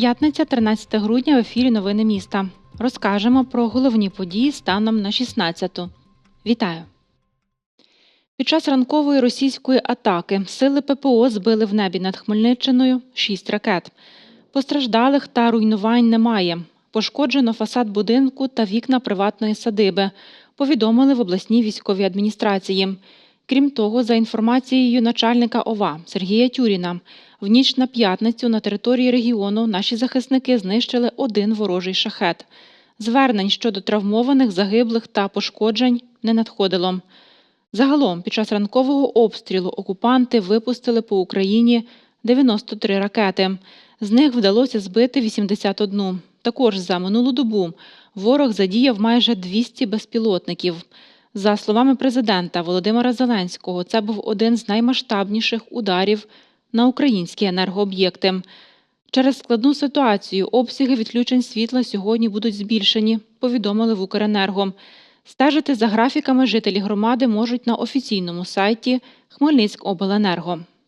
П'ятниця, 13 грудня, в ефірі Новини міста. Розкажемо про головні події станом на 16-ту. Вітаю! Під час ранкової російської атаки сили ППО збили в небі над Хмельниччиною 6 ракет. Постраждалих та руйнувань немає. Пошкоджено фасад будинку та вікна приватної садиби, повідомили в обласній військовій адміністрації. Крім того, за інформацією начальника ОВА Сергія Тюріна, в ніч на п'ятницю на території регіону наші захисники знищили один ворожий шахет. Звернень щодо травмованих, загиблих та пошкоджень не надходило. Загалом, під час ранкового обстрілу окупанти випустили по Україні 93 ракети. З них вдалося збити 81. Також за минулу добу ворог задіяв майже 200 безпілотників. За словами президента Володимира Зеленського, це був один з наймасштабніших ударів на українські енергооб'єкти. Через складну ситуацію обсяги відключень світла сьогодні будуть збільшені, повідомили в Укренерго. Стежити за графіками жителі громади можуть на офіційному сайті Хмельницькобленерго. –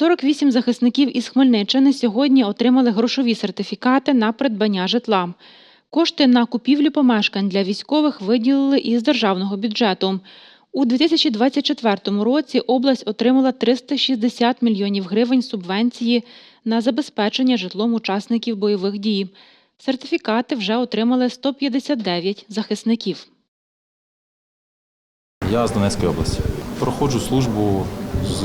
48 захисників із Хмельниччини сьогодні отримали грошові сертифікати на придбання житла. Кошти на купівлю помешкань для військових виділили із державного бюджету. У 2024 році область отримала 360 мільйонів гривень субвенції на забезпечення житлом учасників бойових дій. Сертифікати вже отримали 159 захисників. Я з Донецької області. Проходжу службу з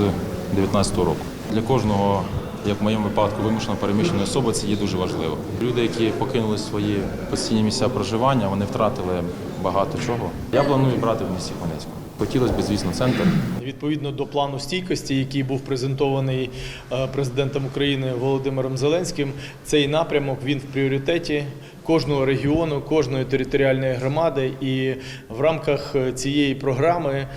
19-го року. Для кожного, як в моєму випадку, вимушено переміщеної особи, це є дуже важливо. Люди, які покинули свої постійні місця проживання, вони втратили багато чого. Я планую брати в місті Хмельницькому. Хотілося б, звісно, центр. Відповідно до плану стійкості, який був презентований е, президентом України Володимиром Зеленським, цей напрямок він в пріоритеті кожного регіону, кожної територіальної громади. І в рамках е, цієї програми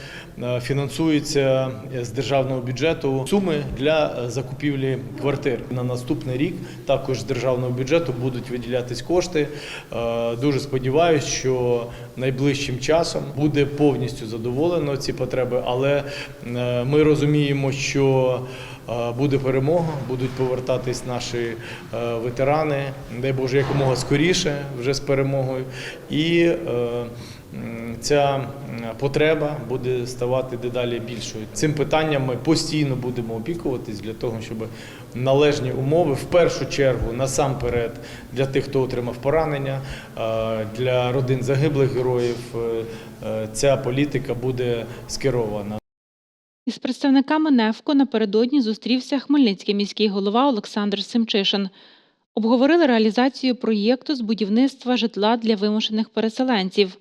е, фінансуються з державного бюджету суми для е, закупівлі квартир. На наступний рік також з державного бюджету будуть виділятись кошти. Е, Дуже сподіваюся, що найближчим часом буде повністю задоволено ці потреби, але е, ми розуміємо, що е, буде перемога, будуть повертатись наші е, ветерани, дай Боже, якомога скоріше вже з перемогою. І е, ця потреба буде ставати дедалі більшою. Цим питанням ми постійно будемо опікуватись для того, щоб належні умови в першу чергу насамперед для тих, хто отримав поранення, е, для родин загиблих героїв. Ця політика буде скерована. Із представниками НЕФКО напередодні зустрівся Хмельницький міський голова Олександр Семчишин. Обговорили реалізацію проєкту з будівництва житла для вимушених переселенців.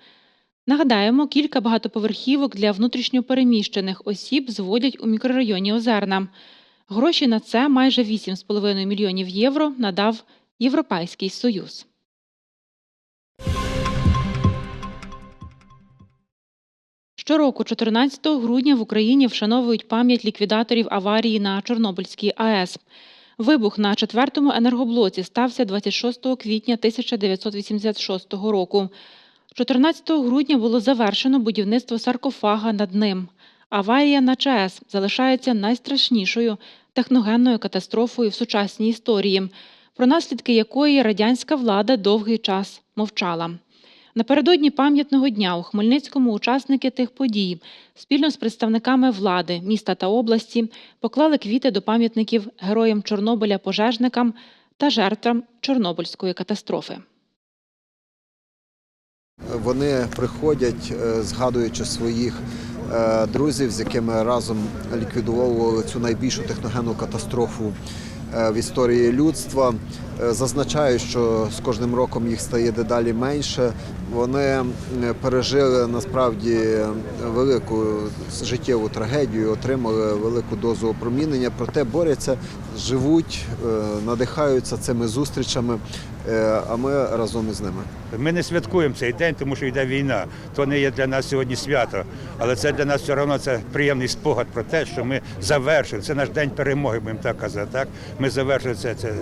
Нагадаємо, кілька багатоповерхівок для внутрішньопереміщених осіб зводять у мікрорайоні Озерна. Гроші на це майже 8,5 мільйонів євро надав Європейський Союз. Щороку, 14 грудня, в Україні вшановують пам'ять ліквідаторів аварії на Чорнобильській АЕС. Вибух на четвертому енергоблоці стався 26 квітня 1986 року. 14 грудня було завершено будівництво саркофага над ним. Аварія на ЧАЕС залишається найстрашнішою техногенною катастрофою в сучасній історії, про наслідки якої радянська влада довгий час мовчала. Напередодні пам'ятного дня у Хмельницькому учасники тих подій спільно з представниками влади, міста та області поклали квіти до пам'ятників героям Чорнобиля пожежникам та жертвам Чорнобильської катастрофи. Вони приходять, е, згадуючи своїх е, друзів, з якими разом ліквідовували цю найбільшу техногенну катастрофу е, в історії людства. Е, Зазначаю, що з кожним роком їх стає дедалі менше. Вони е, пережили насправді велику життєву трагедію, отримали велику дозу опромінення, проте борються, живуть, е, надихаються цими зустрічами, а ми разом із ними. Ми не святкуємо цей день, тому що йде війна. То не є для нас сьогодні свято, але це для нас все одно це приємний спогад про те, що ми завершили. Це наш день перемоги, будемо так казати. Так ми завершили це, це е,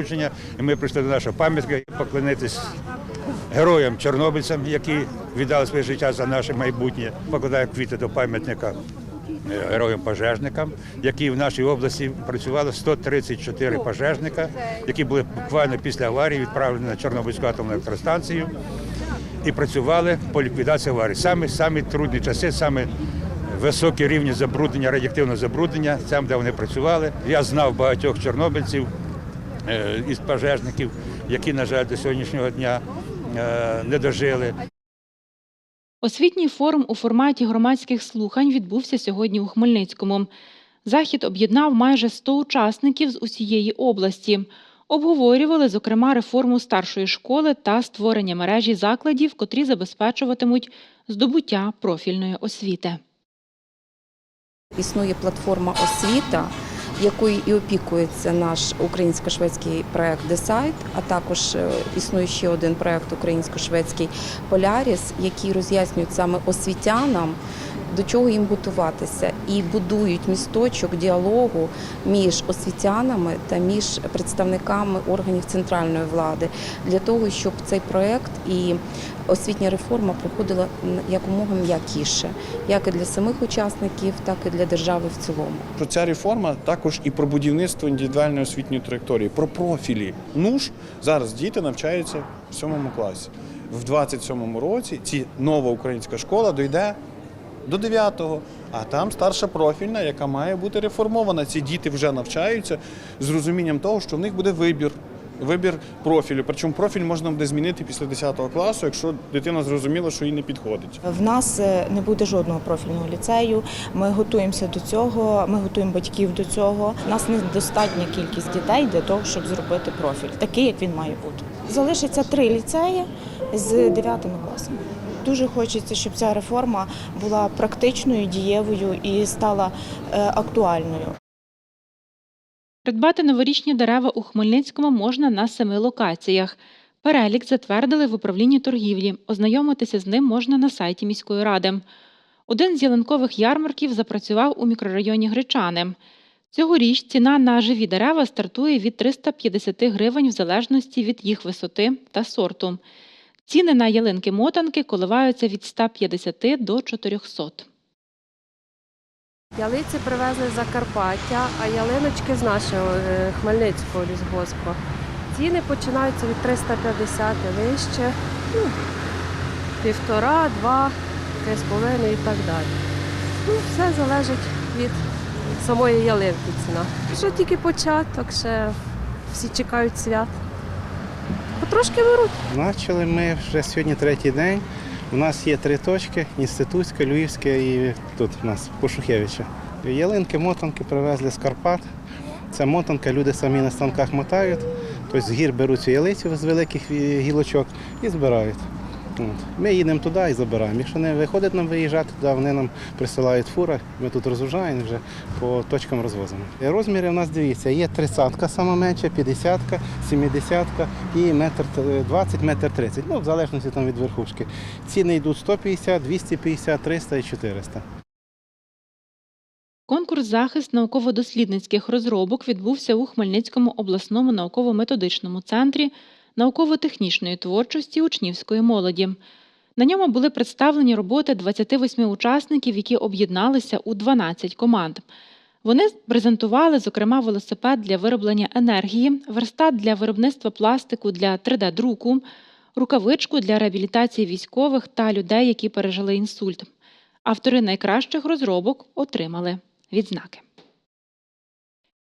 спорудження, і ми прийшли до нашого пам'ятника поклонитись героям чорнобильцям, які віддали своє життя за наше майбутнє. Покладаю квіти до пам'ятника е, героям-пожежникам, які в нашій області працювали 134 пожежника, які були буквально після аварії відправлені на Чорнобильську атомну електростанцію і працювали по ліквідації аварії. Саме самі трудні часи, саме високі рівні забруднення, радіоактивного забруднення, там, де вони працювали. Я знав багатьох чорнобильців із пожежників, які, на жаль, до сьогоднішнього дня е, не дожили. Освітній форум у форматі громадських слухань відбувся сьогодні у Хмельницькому. Захід об'єднав майже 100 учасників з усієї області. Обговорювали, зокрема, реформу старшої школи та створення мережі закладів, котрі забезпечуватимуть здобуття профільної освіти. Існує платформа освіта, якою і опікується наш українсько-шведський проект Десайт, а також е, існує ще один проект українсько-шведський Поляріс, який роз'яснюють саме освітянам, до чого їм готуватися, і будують місточок діалогу між освітянами та між представниками органів центральної влади для того, щоб цей проект і освітня реформа проходила якомога м'якіше, як і для самих учасників, так і для держави в цілому. Що ця реформа також і про будівництво індивідуальної освітньої траєкторії, про профілі. НУШ зараз діти навчаються в сьомому класі. В 27-му році ці нова українська школа дойде до 9-го, а там старша профільна, яка має бути реформована. Ці діти вже навчаються з розумінням того, що в них буде вибір. Вибір профілю. Причому профіль можна буде змінити після 10 класу, якщо дитина зрозуміла, що їй не підходить. В нас е, не буде жодного профільного ліцею. Ми готуємося до цього. Ми готуємо батьків до цього. У нас недостатня кількість дітей для того, щоб зробити профіль, такий, як він має бути. Залишиться три ліцеї з дев'ятими класами. Дуже хочеться, щоб ця реформа була практичною, дієвою і стала е, актуальною. Придбати новорічні дерева у Хмельницькому можна на семи локаціях. Перелік затвердили в управлінні торгівлі. Ознайомитися з ним можна на сайті міської ради. Один з ялинкових ярмарків запрацював у мікрорайоні Гречани. Цьогоріч ціна на живі дерева стартує від 350 гривень в залежності від їх висоти та сорту. Ціни на ялинки-мотанки коливаються від 150 до 400. Ялиці привезли з Закарпаття, а ялиночки з нашого е, Хмельницького лісгоспу. Ціни починаються від 350 і вище, ну, півтора, два, три з половиною і так далі. Ну, все залежить від самої ялинки ціна. Що тільки початок, ще всі чекають свят. Потрошки беруть. Почали ми вже сьогодні третій день. У нас є три точки: інститутська, Львівська і тут у нас Пошухевича. Ялинки, мотанки привезли з Карпат. Це мотанка, люди самі на станках мотають. Тобто з гір беруть цю ялицю з великих гілочок і збирають. Ми їдемо туди і забираємо. Якщо не виходить нам виїжджати, туди вони нам присилають фури, ми тут розгружаємо вже по точкам розвозимо. І Розміри у нас дивіться, є 30-ка сама менша, 50-ка, 70-ка і метр 20, метр 30. Ну, в залежності там від верхушки. Ціни йдуть 150, 250, 300 і 400. Конкурс захист науково-дослідницьких розробок відбувся у Хмельницькому обласному науково-методичному центрі науково-технічної творчості учнівської молоді. На ньому були представлені роботи 28 учасників, які об'єдналися у 12 команд. Вони презентували, зокрема, велосипед для вироблення енергії, верстат для виробництва пластику для 3D-друку, рукавичку для реабілітації військових та людей, які пережили інсульт. Автори найкращих розробок отримали відзнаки.